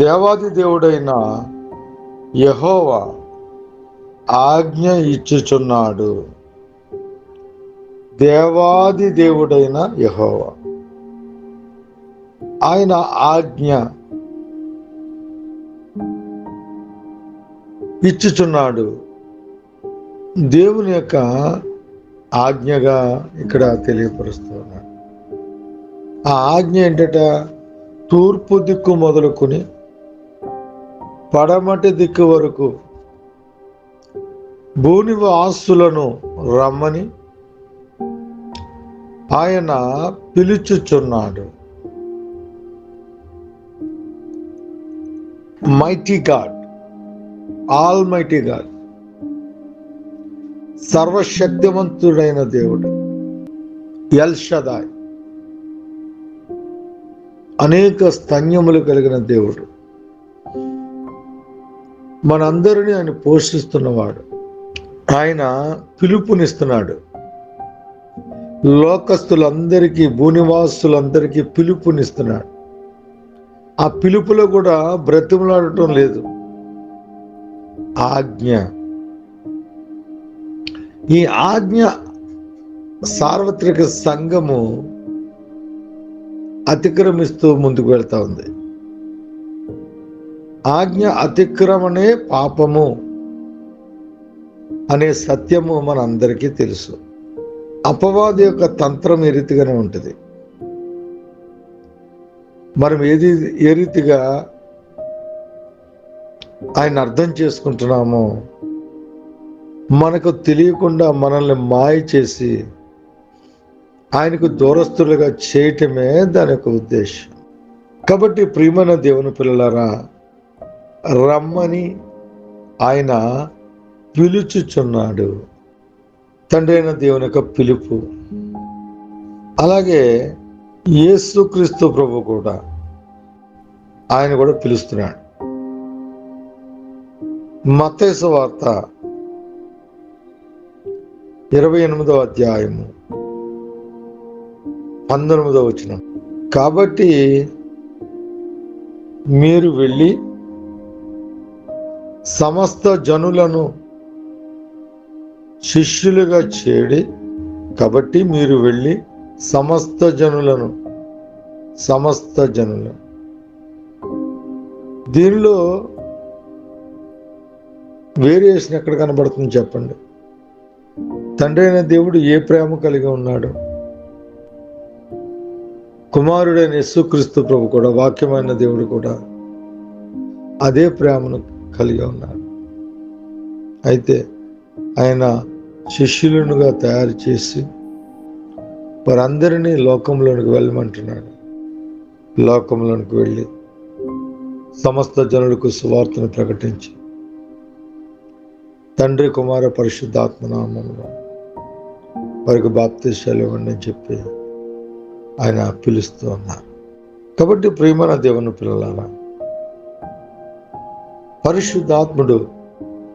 దేవాది దేవుడైన యహోవా ఆజ్ఞ ఇచ్చుచున్నాడు. దేవాది దేవుడైన యహోవా. ఆయన ఆజ్ఞ ఇచ్చుచున్నాడు. దేవుని యొక్క ఆజ్ఞగా ఇక్కడ తెలియపరుస్తున్నాడు. ఆ ఆజ్ఞ ఏంటట? తూర్పు దిక్కు మొదలుకొని పడమటి దిక్కు వరకు భూనివ ఆస్తులను రమ్మని ఆయన పిలుచుచున్నాడు. Mighty God almighty God సర్వశక్తివంతుడైన దేవుడు ఎల్ షదాయ్ అనేక స్తన్యములు కలిగిన దేవుడు. మనందరినీ ఆయన పోషిస్తున్నవాడు. ఆయన పిలుపునిస్తున్నాడు. లోకస్తులందరికీ భూనివాసులందరికీ పిలుపునిస్తున్నాడు. ఆ పిలుపులో కూడా బ్రతిమలాడటం లేదు. ఆజ్ఞ. ఈ ఆజ్ఞ సార్వత్రిక సంఘము అతిక్రమిస్తూ ముందుకు వెళ్తా ఉంది. ఆజ్ఞ అతిక్రమణే పాపము అనే సత్యము మన అందరికీ తెలుసు. అపవాది యొక్క తంత్రం ఏ రీతిగానే ఉంటుంది. మనం ఏది ఏ రీతిగా ఆయన అర్థం చేసుకుంటున్నామో మనకు తెలియకుండా మనల్ని మాయ చేసి ఆయనకు దూరస్తులుగా చేయటమే దాని యొక్క ఉద్దేశం. కాబట్టి ప్రియమైన దేవుని పిల్లలారా రమ్మని ఆయన పిలుచుచున్నాడు. తండ్రి అయిన దేవుని యొక్క పిలుపు. అలాగే యేసుక్రీస్తు ప్రభు కూడా ఆయన కూడా పిలుస్తున్నాడు. మతేసు వార్త ఇరవై ఎనిమిదవ అధ్యాయము పంతొమ్మిదవ వచనం. కాబట్టి మీరు వెళ్ళి సమస్త జనులను శిష్యులుగా చేడి కాబట్టి మీరు వెళ్ళి సమస్త జనులను సమస్త జనులను. దీనిలో వేరియేషన్ ఎక్కడ కనబడుతుంది చెప్పండి. తండ్రి అయిన దేవుడు ఏ ప్రేమ కలిగి ఉన్నాడు? కుమారుడైన యేసుక్రీస్తు ప్రభు కూడా వాక్యమైన దేవుడు కూడా అదే ప్రేమను కలిగి ఉన్నాడు అయితే ఆయన శిష్యులనుగా తయారు చేసి వారందరినీ లోకంలోనికి వెళ్ళమంటున్నాడు. లోకంలోనికి వెళ్ళి సమస్త జనులకు సువార్తను ప్రకటించి తండ్రి కుమార పరిశుద్ధాత్మనామంలో వారికి బాప్తిశాలు ఇవ్వండి అని చెప్పి ఆయన పిలుస్తూ ఉన్నారు. కాబట్టి ప్రేమన దేవుని పిల్లలారా పరిశుద్ధాత్ముడు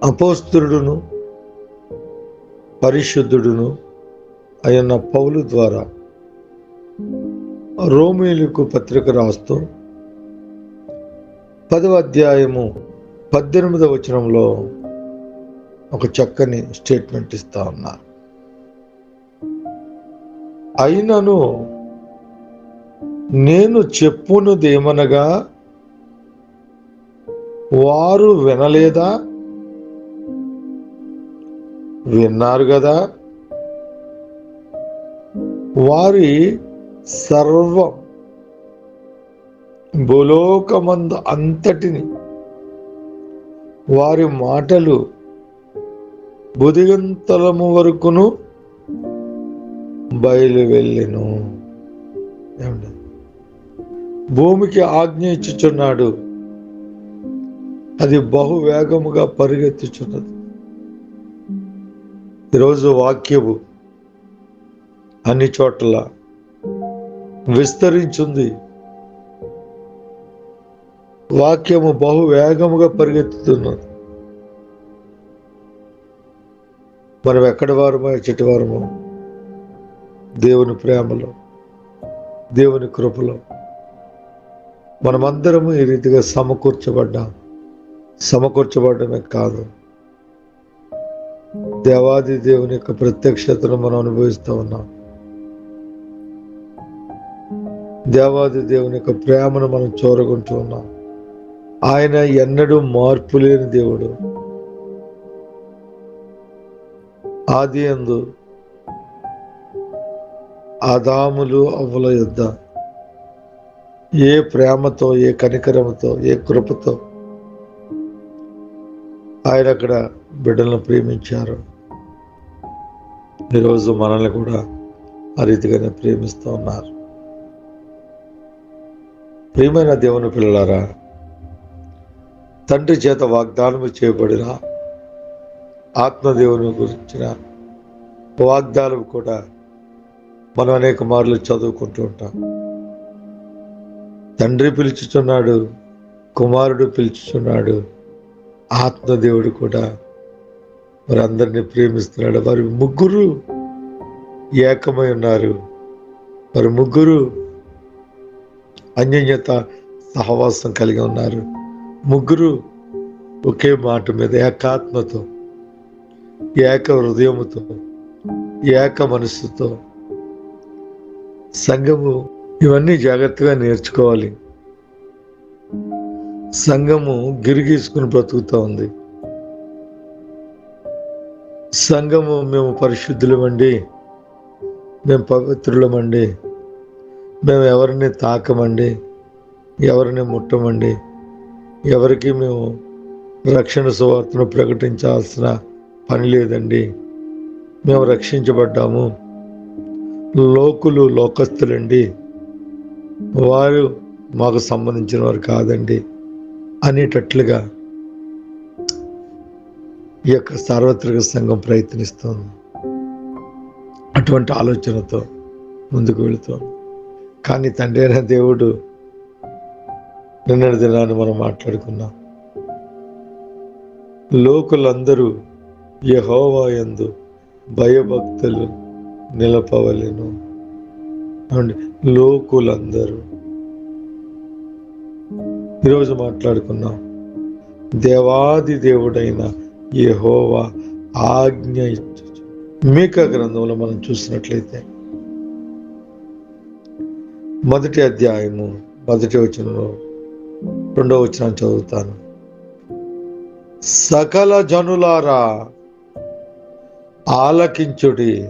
అపోస్తుడును పరిశుద్ధుడును అయిన పౌలు ద్వారా రోమిలకు పత్రిక రాస్తూ పదవ అధ్యాయము పద్దెనిమిదవ వచనంలో ఒక చక్కని స్టేట్మెంట్ ఇస్తా ఉన్నారు అయినను నేను చెప్పునదేమనగా వారు వినలేదా? విన్నారు కదా వారి సర్వం భూలోకమందు అంతటిని వారి మాటలు బుదిగంతలము వరకును బయలు వెళ్ళెను భూమికి ఆజ్ఞ ఇచ్చుచున్నాడు అది బహు వేగముగా పరిగెత్తుచున్నది. ఈరోజు వాక్యము అన్ని చోట్ల విస్తరించుంది. వాక్యము బహు వేగముగా పరిగెత్తుతున్నది. మనం ఎక్కడి వారమో ఎచ్చటి వారమో దేవుని ప్రేమలో దేవుని కృపలో మనమందరము ఈ రీతిగా సమకూర్చబడ్డాము సమకూర్చబడమే కాదు. దేవాది దేవుని యొక్క ప్రత్యక్షతను మనం అనుభవిస్తూ ఉన్నాం. దేవాది దేవుని యొక్క ప్రేమను మనం చూరగొంటూ ఉన్నాం. ఆయన ఎన్నడూ మార్పు లేని దేవుడు. ఆది ఎందు ఆదాములు అవ్వల యుద్ధ. ఏ ప్రేమతో ఏ కనికరముతో ఏ కృపతో ఆయన అక్కడ బిడ్డలను ప్రేమించారు. ఈరోజు మనల్ని కూడా ఆ రీతిగానే ప్రేమిస్తూ ఉన్నారు. ప్రియమైన దేవుని పిల్లలారా తండ్రి చేత వాగ్దానం చేయబడిన ఆత్మదేవుని గురించిన వాగ్దానం కూడా మనం అనేక మార్లు చదువుకుంటూ ఉంటాం. తండ్రి పిలుచుచున్నాడు కుమారుడు పిలుచుచున్నాడు ఆత్మదేవుడు కూడా మరి అందరినీ ప్రేమిస్తున్నాడు. వారి ముగ్గురు ఏకమై ఉన్నారు. వారు ముగ్గురు అన్యోన్యత సహవాసం కలిగి ఉన్నారు. ముగ్గురు ఒకే మాట మీద ఏకాత్మతో ఏక హృదయముతో ఏక మనస్సుతో సంఘము ఇవన్నీ జాగ్రత్తగా నేర్చుకోవాలి. సంఘము గిరిగీసుకుని బ్రతుకుతూ ఉంది. సంఘము మేము పరిశుద్ధులమండి. మేము పవిత్రులమండి. మేము ఎవరిని తాకమండి. ఎవరిని ముట్టమండి. ఎవరికి మేము రక్షణ సువార్తను ప్రకటించాల్సిన పని లేదండి. మేము రక్షించబడ్డాము. లోకులు లోకస్తులండి. వారు మాకు సంబంధించిన వారు కాదండి. అనేటట్లుగా ఈ యొక్క సార్వత్రిక సంఘం ప్రయత్నిస్తోంది అటువంటి ఆలోచనతో ముందుకు వెళుతోంది కానీ తండ్రి అయిన దేవుడు నిన్నటి దినాన్ని మనం మాట్లాడుకున్నాం. లోకులందరూ యహోవా ఎందు భయభక్తులు నిలపవలెను. అండి లోకులందరూ. ఈరోజు మాట్లాడుకున్నాం దేవాది దేవుడైన యహోవా ఆజ్ఞ ఇచ్చు మీక గ్రంథంలో మనం చూసినట్లయితే మొదటి అధ్యాయము మొదటి వచనంలో రెండవ వచనం చదువుతాను. సకల జనులారా ఆలకించుడి.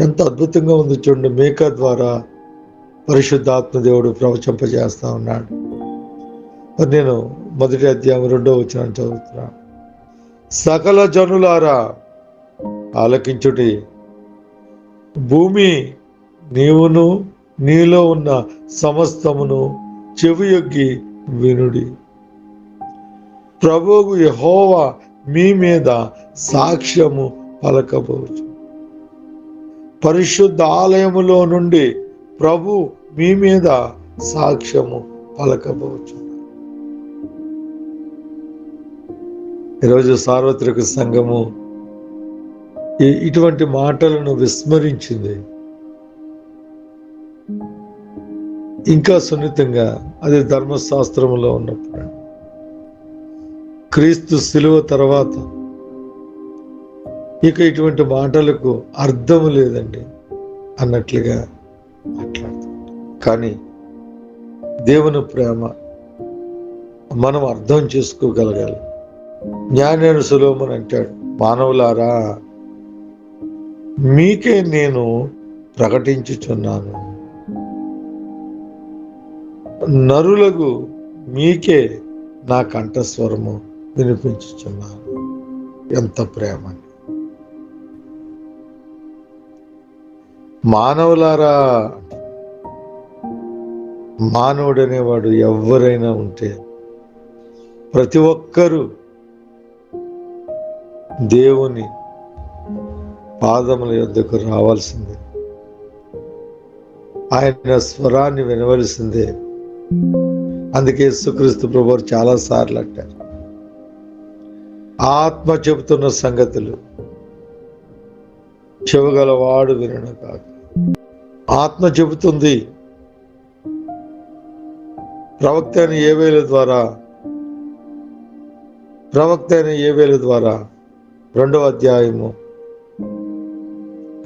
ఎంత అద్భుతంగా ఉంది చూడండి మేక ద్వారా పరిశుద్ధాత్మ దేవుడు ప్రవచింపజేస్తా ఉన్నాడు. మరి నేను మొదటి అధ్యాయం రెండో వచ్చిన చదువుతున్నా. సకల జనులారా ఆలకించుటి భూమి నీవును నీలో ఉన్న సమస్తమును చెవియొగ్గి వినుడి. ప్రభువు యహోవా మీ మీద సాక్ష్యము పలకబోచు. పరిశుద్ధ ఆలయములో నుండి ప్రభు మీ మీద సాక్ష్యము పలకబోచు ఈరోజు సార్వత్రిక సంఘము ఈ- ఇటువంటి మాటలను విస్మరించింది. ఇంకా సున్నితంగా అది ధర్మశాస్త్రములో ఉన్నప్పుడు. క్రీస్తు శిలువ తర్వాత ఇక ఇటువంటి మాటలకు అర్థము లేదండి అన్నట్లుగా మాట్లాడతాం కానీ దేవుని ప్రేమ మనం అర్థం చేసుకోగలగాలి. జ్ఞానేను సులోమన్ అంటాడు మానవులారా మీకే నేను ప్రకటించుచున్నాను. నరులకు మీకే నా కంఠస్వరము వినిపించుచున్నాను. ఎంత ప్రేమ మానవులారా మానవుడు అనేవాడు ఎవరైనా ఉంటే ప్రతి ఒక్కరూ దేవుని పాదముల యొద్దకు రావాల్సిందే. ఆయన స్వరాన్ని వినవలసిందే. అందుకే సుక్రీస్తు ప్రభు చాలా సార్లు అంటారు ఆత్మ చెబుతున్న సంగతులు చెవగలవాడు వినడం కాదు. ఆత్మ చెబుతుంది. ప్రవక్త అయిన ఏవేల ద్వారా ప్రవక్త అయిన ఏవేల ద్వారా రెండవ అధ్యాయము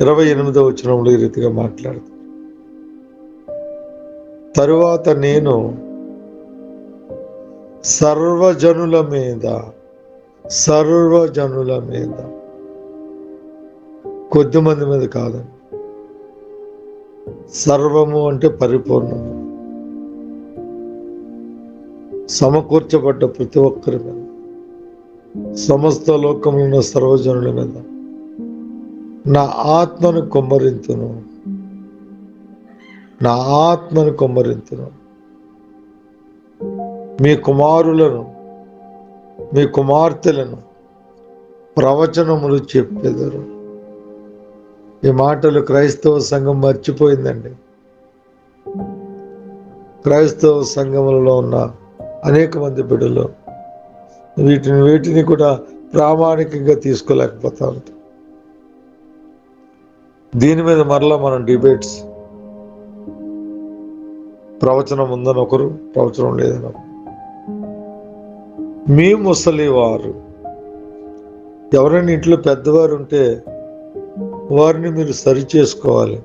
ఇరవై ఎనిమిదవ వచనంలో ఈ రీతిగా మాట్లాడుతుంది. తరువాత నేను సర్వజనుల మీద సర్వజనుల మీద కొద్దిమంది మీద కాదండి సర్వము అంటే పరిపూర్ణము. సమకూర్చబడ్డ ప్రతి ఒక్కరి మీద సమస్త లోకములను సర్వజనుల మీద నా ఆత్మను కొమ్మరింతును. నా ఆత్మను కొమ్మరింతును. మీ కుమారులను మీ కుమార్తెలను ప్రవచనములు చెప్పేదారు. ఈ మాటలు క్రైస్తవ సంఘం మర్చిపోయిందండి. క్రైస్తవ సంఘములలో ఉన్న అనేక మంది బిడ్డలు వీటిని వీటిని కూడా ప్రామాణికంగా తీసుకోలేకపోతా ఉంటాం దీని మీద మరలా మనం డిబేట్స్ ప్రవచనం ఉందని ఒకరు ప్రవచనం లేదని ఒకరు. మీ ముసలి వారు ఎవరైనా ఇంట్లో పెద్దవారు ఉంటే వారిని మీరు సరి చేసుకోవాలి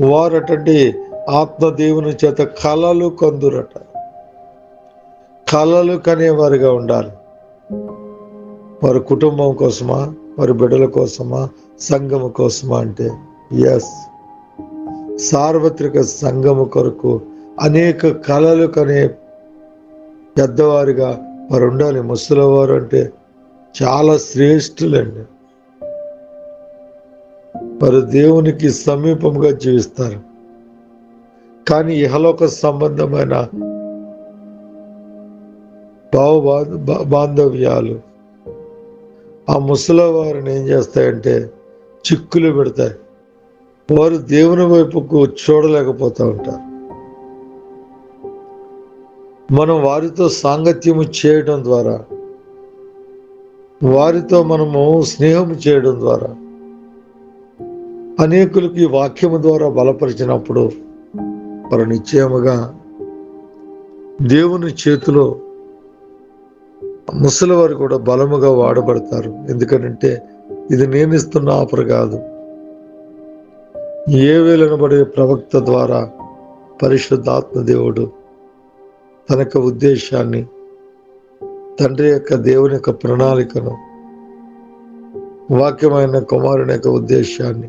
వారటండి ఆత్మదేవుని చేత కళలు కందురట. కళలు కనేవారిగా ఉండాలి. వారి కుటుంబం కోసమా? వారి బిడ్డల కోసమా? సంఘము కోసమా అంటే ఎస్ సార్వత్రిక సంఘము కొరకు అనేక కళలు కనే పెద్దవారిగా వారు ఉండాలి. ముసలివారు అంటే చాలా శ్రేష్ఠులండి. వారు దేవునికి సమీపంగా జీవిస్తారు. కానీ ఇహలోక సంబంధమైన భావ బాంధవ్యాలు ఆ ముసలి వారిని ఏం చేస్తాయంటే చిక్కులు పెడతాయి. వారు దేవుని వైపుకు చూడలేకపోతూ ఉంటారు. మనం వారితో సాంగత్యము చేయడం ద్వారా వారితో మనము స్నేహం చేయడం ద్వారా అనేకులకి వాక్యము ద్వారా బలపరిచినప్పుడు వారు నిశ్చయముగా దేవుని చేతిలో ముసలి వారు కూడా బలముగా వాడబడతారు. ఎందుకంటే ఇది నేను ఇస్తున్న ఆఫర్ కాదు. ఏ వేలనబడే ప్రవక్త ద్వారా పరిశుద్ధాత్మ దేవుడు తన యొక్క ఉద్దేశాన్ని తండ్రి యొక్క దేవుని యొక్క ప్రణాళికను వాక్యమైన కుమారుని యొక్క ఉద్దేశాన్ని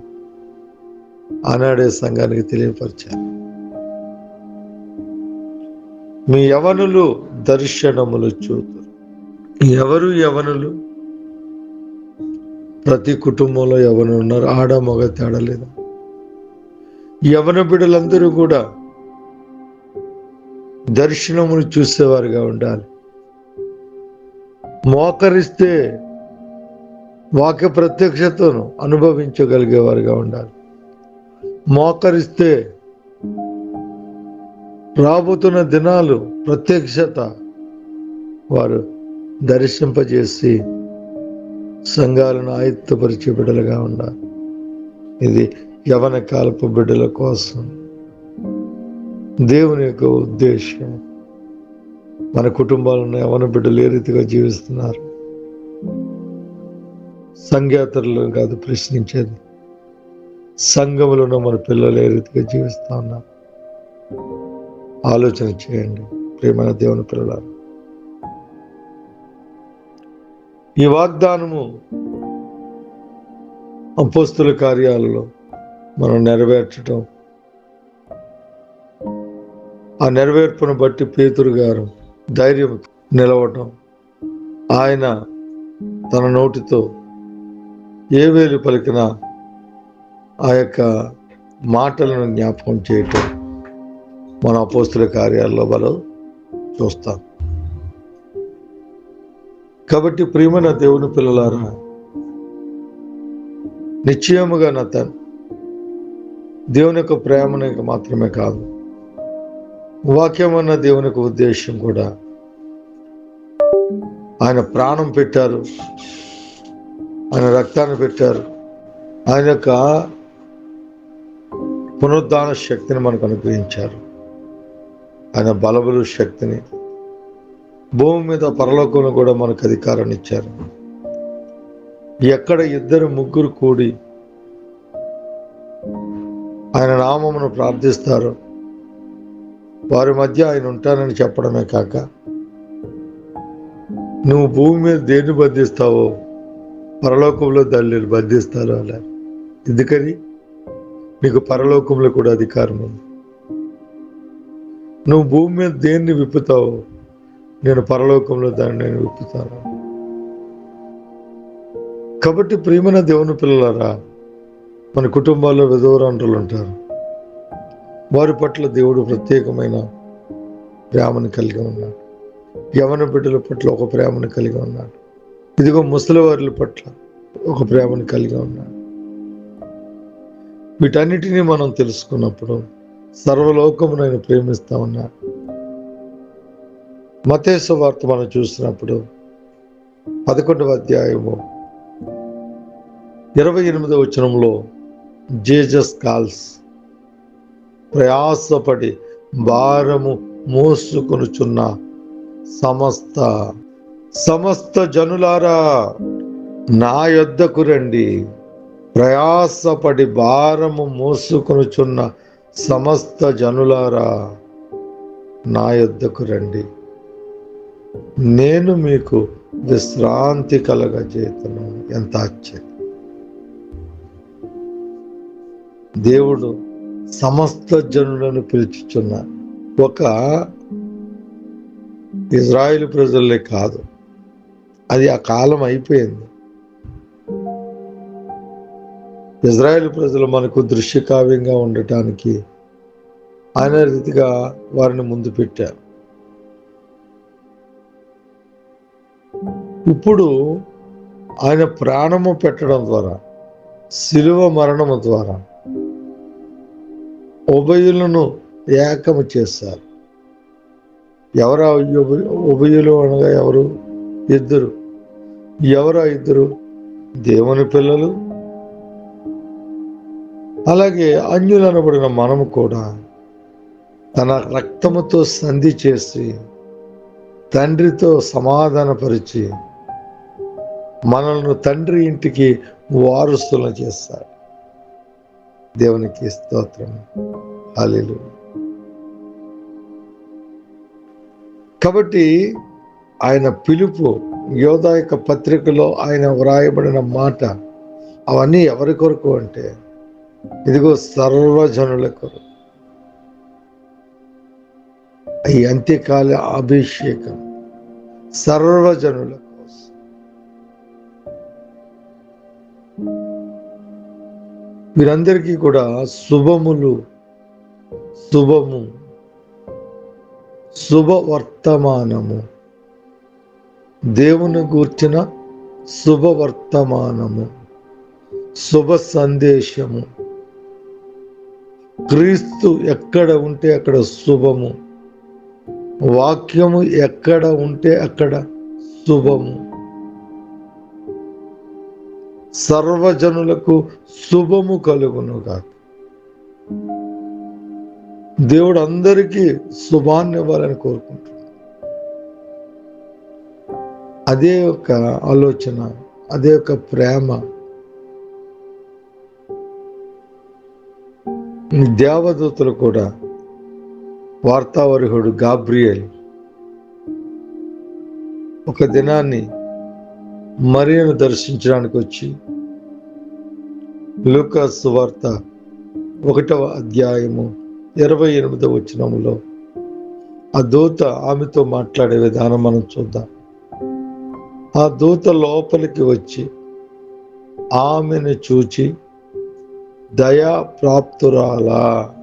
ఆనాడే సంఘానికి తెలియపరిచారు. మీ యవనులు దర్శనములు చూతురు. ఎవరు యవనులు? ప్రతి కుటుంబంలో ఎవరు ఉన్నారు. ఆడ మగ తేడా లేదు? యవన బిడ్డలందరూ కూడా దర్శనమును చూసేవారుగా ఉండాలి. మోకరిస్తే వాక్య ప్రత్యక్షతను అనుభవించగలిగేవారుగా ఉండాలి. మోకరిస్తే రాబోతున్న దినాలు ప్రత్యక్షత వారు దర్శింపజేసి సంఘాలను ఆయుత్తపరిచే బిడ్డలుగా ఉండాలి. ఇది యవన కాలపు బిడ్డల కోసం దేవుని యొక్క ఉద్దేశం మన కుటుంబాలను యవన బిడ్డలు ఏ రీతిగా జీవిస్తున్నారు? సంఘేతరులు కాదు ప్రశ్నించేది. సంఘములను మన పిల్లలు ఏ రీతిగా జీవిస్తా ఉన్నారు? ఆలోచన చేయండి ప్రేమైన దేవుని పిల్లలు ఈ వాగ్దానము అపోస్తుల కార్యాలలో మనం నెరవేర్చటం ఆ నెరవేర్పును బట్టి పేతురు గారు ధైర్యం నిలవటం ఆయన తన నోటితో ఏ వేలు పలికినా ఆ యొక్క మాటలను జ్ఞాపకం చేయటం మన అపోస్తుల కార్యాల్లో మనం చూస్తాం. కాబట్టి ప్రియమైన దేవుని పిల్లలారా నిశ్చయముగా నా తను దేవుని యొక్క ప్రేమను మాత్రమే కాదు వాక్యం అన్న దేవుని యొక్క ఉద్దేశం కూడా ఆయన ప్రాణం పెట్టారు ఆయన రక్తాన్ని పెట్టారు ఆయన యొక్క పునరుద్ధాన శక్తిని మనకు అనుగ్రహించారు. ఆయన బలబలు శక్తిని భూమి మీద పరలోకంలో కూడా మనకు అధికారాన్ని ఇచ్చారు. ఎక్కడ ఇద్దరు ముగ్గురు కూడి ఆయన నామమును ప్రార్థిస్తారు వారి మధ్య ఆయన ఉంటానని చెప్పడమే కాక నువ్వు భూమి మీద దేన్ని బంధిస్తావో పరలోకంలో దాన్ని బంధిస్తారు అలా ఎందుకని? నీకు పరలోకంలో కూడా అధికారం ఉంది. నువ్వు భూమి మీద దేన్ని విప్పుతావో నేను పరలోకంలో దాన్ని నేను విప్పుతాను. కాబట్టి ప్రియమైన దేవుని పిల్లలారా మన కుటుంబాల్లో విధవరాండ్రులు ఉంటారు. వారి పట్ల దేవుడు ప్రత్యేకమైన ప్రేమను కలిగి ఉన్నాడు. యవన బిడ్డల పట్ల ఒక ప్రేమను కలిగి ఉన్నాడు. ఇదిగో ముసలివారుల పట్ల ఒక ప్రేమను కలిగి ఉన్నాడు. వీటన్నిటినీ మనం తెలుసుకున్నప్పుడు సర్వలోకమును ఆయన ప్రేమిస్తా ఉన్నాడు. మతేశ వార్త మనం చూసినప్పుడు పదకొండవ అధ్యాయము ఇరవై ఎనిమిదవ వచనంలో జేజస్ కాల్స్ ప్రయాసపడి భారము మోసుకొనుచున్న సమస్త సమస్త జనులారా నా యొద్దకు రండి. ప్రయాసపడి భారము మోసుకొనుచున్న సమస్త జనులారా నా యొద్దకు రండి. నేను మీకు విశ్రాంతి కలగజేతను. ఎంత ఆశ్చర్యం. దేవుడు సమస్త జనులను పిలుచుచున్న ఒక ఇజ్రాయిల్ ప్రజలే కాదు. అది ఆ కాలం అయిపోయింది. ఇజ్రాయేల్ ప్రజలు మనకు దృశ్యకావ్యంగా ఉండటానికి ఆయన రీతిగా వారిని ముందు పెట్టారు. ఇప్పుడు ఆయన ప్రాణము పెట్టడం ద్వారా శిలువ మరణము ద్వారా ఉభయులను ఏకము చేశారు. ఎవరు ఉభయులు అనగా ఎవరు? ఇద్దరు. ఎవరు ఇద్దరు? దేవుని పిల్లలు అలాగే అన్యులనబడిన మనము కూడా తన రక్తముతో సంధి చేసి తండ్రితో సమాధానపరిచి మనల్ని తండ్రి ఇంటికి వారసులను చేస్తాడు దేవునికి స్తోత్రం. అలీలు కాబట్టి ఆయన పిలుపు యోధా యొక్క పత్రికలో ఆయన వ్రాయబడిన మాట అవన్నీ ఎవరి కొరకు అంటే ఇదిగో సర్వజనులకు ఈ అంత్యకాల అభిషేకం సర్వజనుల కోసం వీరందరికీ కూడా శుభములు శుభము శుభవర్తమానము దేవుని గూర్చిన శుభవర్తమానము శుభ సందేశము. క్రీస్తు ఎక్కడ ఉంటే అక్కడ శుభము. వాక్యము ఎక్కడ ఉంటే అక్కడ శుభము. సర్వజనులకు శుభము కలుగునుగా దేవుడు అందరికీ శుభాన్ని ఇవ్వాలని కోరుకుంటున్నాడు అదే ఒక ఆలోచన అదే ఒక ప్రేమ. దేవదూతలు కూడా వార్తావరుహుడు గాబ్రియల్ ఒక దినాన్ని మరియను దర్శించడానికి వచ్చి లూకాస్ వార్త ఒకటవ అధ్యాయము ఇరవై ఎనిమిదవ వచనములో ఆ దూత ఆమెతో మాట్లాడే విధానం మనం చూద్దాం. ఆ దూత లోపలికి వచ్చి ఆమెను చూచి దయా ప్రాప్తురాలా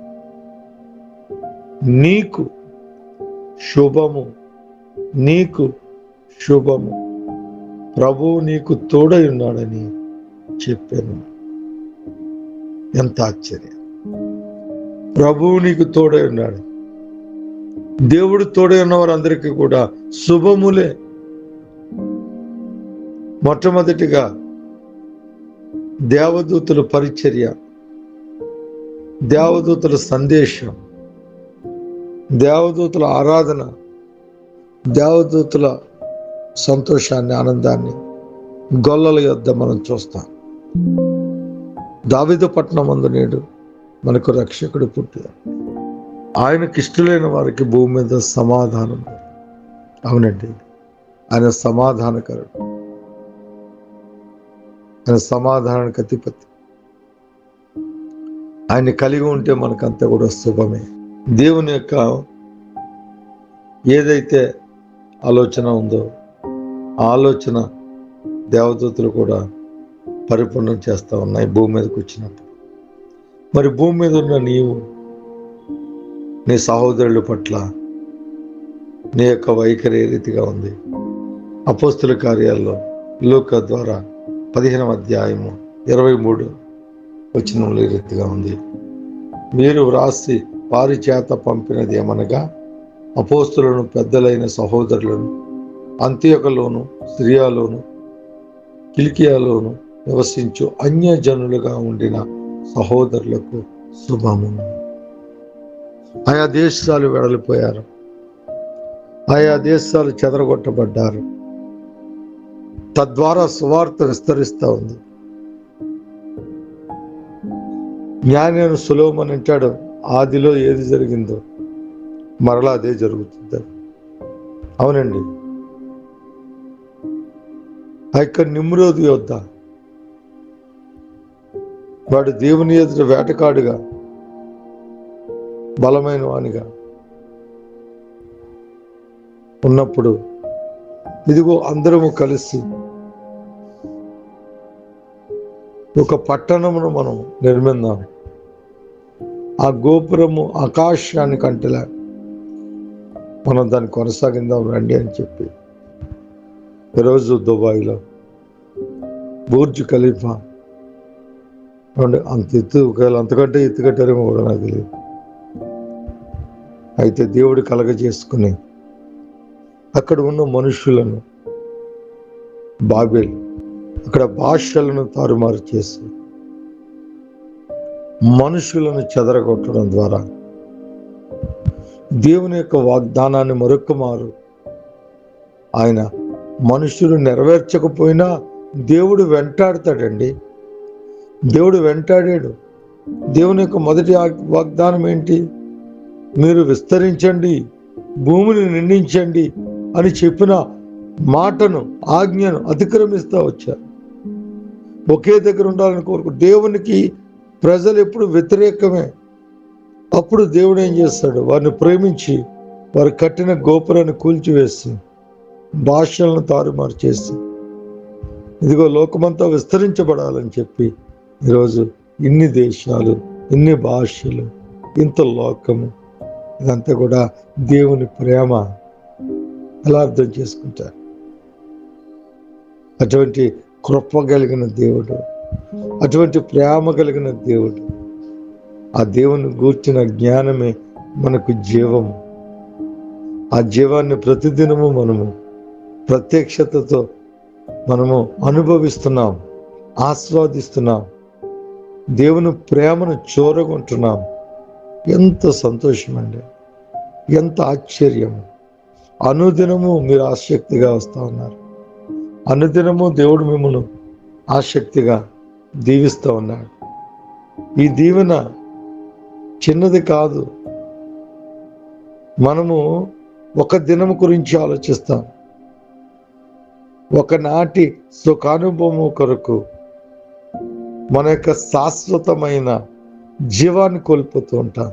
నీకు శుభము నీకు శుభము. ప్రభువు నీకు తోడై ఉన్నాడని చెప్పాను. ఎంత ఆశ్చర్యం. ప్రభువు నీకు తోడై ఉన్నాడు. దేవుడు తోడై ఉన్న వారందరికీ కూడా శుభములే. మొట్టమొదటిగా దేవదూతుల పరిచర్య దేవదూతుల సందేశం దేవదూతుల ఆరాధన దేవదూతుల సంతోషాన్ని ఆనందాన్ని గొల్లల యొద్ద మనం చూస్తాం. దావిద పట్నం అందు నేడు మనకు రక్షకుడు పుట్టాడు. ఆయనకి ఇష్టలైన వారికి భూమి మీద సమాధానం అవునండి ఆయన సమాధానకరుడు. ఆయన సమాధానానికి అధిపతి. ఆయన్ని కలిగి ఉంటే మనకంతా కూడా శుభమే. దేవుని యొక్క ఏదైతే ఆలోచన ఉందో ఆ ఆలోచన దేవదూతలు కూడా పరిపూర్ణం చేస్తూ ఉన్నాయి భూమి మీదకి వచ్చినప్పుడు. మరి భూమి మీద ఉన్న నీవు నీ సహోదరుల పట్ల నీ యొక్క వైఖరి ఏ రీతిగా ఉంది? అపోస్తుల కార్యాల్లో లోక ద్వారా పదిహేనవ అధ్యాయము ఇరవై మూడు వచనంలో రీతిగా ఉంది. మీరు వ్రాసి వారి చేత పంపినది ఏమనగా అపోస్తులను పెద్దలైన సహోదరులను అంత్యకలోను స్త్రియాలోను కిలికియాలోను నివసించు అన్యజనులుగా ఉండిన సహోదరులకు శుభము. ఆయా దేశాలు వెడలిపోయారు. ఆయా దేశాలు చెదరగొట్టబడ్డారు. తద్వారా సువార్త విస్తరిస్తూ ఉంది. జ్ఞానేను సులోమన్ అంటాడు ఆదిలో ఏది జరిగిందో మరలా అదే జరుగుతుంది అవునండి. ఆ యొక్క నిమ్రోదు యొద్ద వాడు దేవుని ఎదుట వేటకాడుగా బలమైన వానిగా ఉన్నప్పుడు ఇదిగో అందరము కలిసి ఒక పట్టణమును మనం నిర్మిందాము ఆ గోపురము ఆకాశానికి అంటలే. మనం దాన్ని కొనసాగిందాం రండి అని చెప్పి. ఈరోజు దుబాయ్లో బూర్జ్ ఖలీఫా అంత ఎత్తు ఒకవేళ అంతకంటే ఎత్తు కట్టారేమో కూడా నాకు తెలియదు. అయితే దేవుడు కలగజేసుకుని అక్కడ ఉన్న మనుషులను బాబేల్ అక్కడ భాషలను తారుమారు చేసి మనుషులను చెదరగొట్టడం ద్వారా. దేవుని యొక్క వాగ్దానాన్ని మరొక ఆయన మనుషులు నెరవేర్చకపోయినా దేవుడు వెంటాడతాడండి. దేవుడు వెంటాడాడు. దేవుని యొక్క మొదటి వాగ్దానం ఏంటి? మీరు విస్తరించండి భూమిని నిండించండి అని చెప్పిన మాటను ఆజ్ఞను అతిక్రమిస్తూ వచ్చారు. ఒకే దగ్గర ఉండాలని కోరుకు దేవునికి ప్రజలు ఎప్పుడు వ్యతిరేకమే. అప్పుడు దేవుడు ఏం చేస్తాడు? వారిని ప్రేమించి వారు కట్టిన గోపురాన్ని కూల్చివేసి భాషలను తారుమారు చేసి ఇదిగో లోకమంతా విస్తరించబడాలని చెప్పి ఈరోజు ఇన్ని దేశాలు ఇన్ని భాషలు ఇంత లోకము ఇదంతా కూడా దేవుని ప్రేమ ఎలా అర్థం చేసుకుంటారు? అటువంటి కృప కలిగిన దేవుడు అటువంటి ప్రేమ కలిగిన దేవుడు. ఆ దేవుని గూర్చిన జ్ఞానమే మనకు జీవము. ఆ జీవాన్ని ప్రతిదినము మనము ప్రత్యక్షతతో మనము అనుభవిస్తున్నాం ఆస్వాదిస్తున్నాం. దేవుని ప్రేమను చూరగొంటున్నాం. ఎంత సంతోషం అండి ఎంత ఆశ్చర్యం అనుదినము మీరు ఆసక్తిగా వస్తూ ఉన్నారు. అనుదినము దేవుడు మిమ్మల్ని ఆసక్తిగా దీవిస్తూ ఉన్నాడు. ఈ దీవెన చిన్నది కాదు. మనము ఒక దినము గురించి ఆలోచిస్తాం. ఒకనాటి సుఖానుభవము కొరకు మన యొక్క శాశ్వతమైన జీవాన్ని కోల్పోతూ ఉంటాం.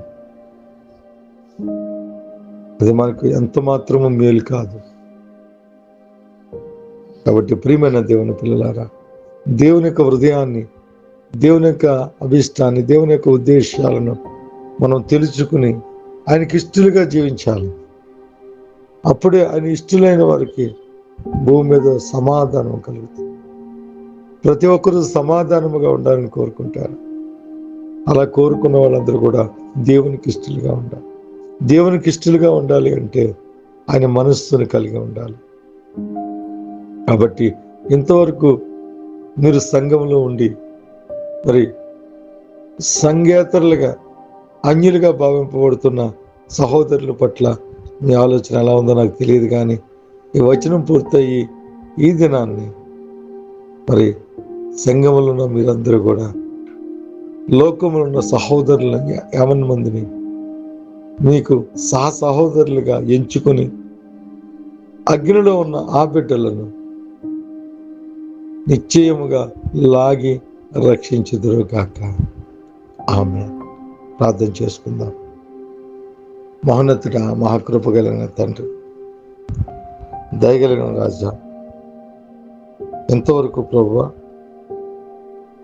అది మనకు ఎంత మాత్రము మేలు కాదు. కాబట్టి ప్రియమైన దేవుని పిల్లలారా దేవుని యొక్క హృదయాన్ని దేవుని యొక్క అభిష్టాన్ని దేవుని యొక్క ఉద్దేశాలను మనం తెలుసుకుని ఆయనకి ఇష్టలుగా జీవించాలి. అప్పుడే ఆయన ఇష్టలైన వారికి భూమి మీద సమాధానం కలుగుతుంది. ప్రతి ఒక్కరూ సమాధానముగా ఉండాలని కోరుకుంటారు. అలా కోరుకున్న వాళ్ళందరూ కూడా దేవునికి ఇష్టలుగా ఉండాలి. దేవునికి ఇష్టలుగా ఉండాలి అంటే ఆయన మనస్సును కలిగి ఉండాలి. కాబట్టి ఇంతవరకు మీరు సంఘంలో ఉండి మరి సంగేతరులుగా అన్యులుగా భావింపబడుతున్న సహోదరుల పట్ల మీ ఆలోచన ఎలా ఉందో నాకు తెలియదు కానీ ఈ వచనం పూర్తయి ఈ దినాన్ని మరి సంఘములో ఉన్న మీరందరూ కూడా లోకములు ఉన్న సహోదరులని యావన్ మందిని మీకు సహ సహోదరులుగా ఎంచుకొని అగ్నిలో ఉన్న ఆ బిడ్డలను నిశ్చయముగా లాగి రక్షించుదురుగాక ఆమె ప్రార్థన చేసుకుందాం. మహోన్నతుడ మహాకృప కలిగిన తండ్రి దయగలిగిన రాజా ఎంతవరకు ప్రభు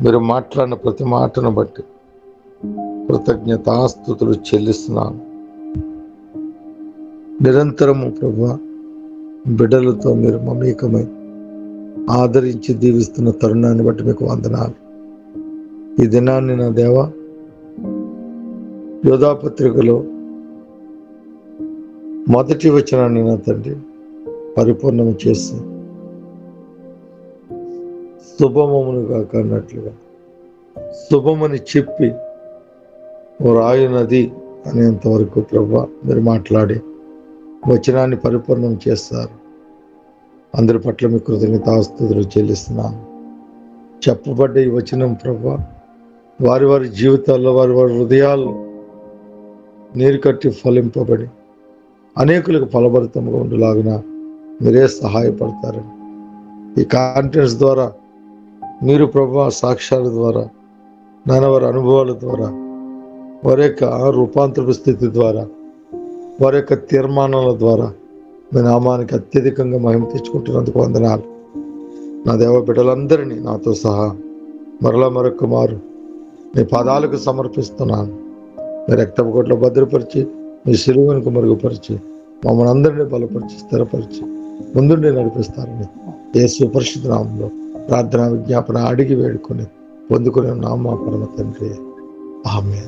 మీరు మాట్లాడిన ప్రతి మాటను బట్టి కృతజ్ఞతాస్తుతులు చెల్లిస్తున్నాను. నిరంతరము ప్రభు బిడ్డలతో మీరు మమేకమై ఆదరించి దీవిస్తున్న తరుణాన్ని బట్టి మీకు వందనాలు. ఈ దినాన్ని నా దేవ యోధాపత్రికలో మొదటి వచనాన్ని నా తండ్రి పరిపూర్ణం చేసి శుభమమును కాక అన్నట్లుగా. శుభమని చెప్పి ఓ రాయు నది అనేంతవరకు ప్రభా మీరు మాట్లాడి వచనాన్ని పరిపూర్ణం చేస్తారు. అందరి పట్ల మీ కృతజ్ఞతాస్తుతులు చెల్లిస్తున్నాను. చెప్పబడ్డ ఈ వచనం ప్రభా వారి వారి జీవితాల్లో వారి వారి హృదయాల్లో నీరు కట్టి ఫలింపబడి అనేకులకు ఫలభరితంగా ఉండేలాగున మీరే సహాయపడతారని. ఈ కాంటెంట్స్ ద్వారా మీరు ప్రభు సాక్ష్యాల ద్వారా నాన్న వారి అనుభవాల ద్వారా వారి యొక్క రూపాంతర స్థితి ద్వారా వారి యొక్క తీర్మానాల ద్వారా మీ నామానికి అత్యధికంగా మహిమ తెచ్చుకుంటున్నందుకు వందనాలు. నా దేవ బిడ్డలందరినీ నాతో సహా మరలా మరొక మారు మీ పాదాలకు సమర్పిస్తున్నాను. మీ రక్తపు కొట్లో భద్రపరిచి మీ సిలువనికి మరుగుపరిచి మమ్మల్ని అందరినీ బలపరిచి స్థిరపరిచి ముందుండి నడిపిస్తారని ఏ సుపరిశుద్ధ నామంలో ప్రార్థనా విజ్ఞాపన అడిగి వేడుకొని పొందుకునే నామ పరమ తండ్రి. ఆమె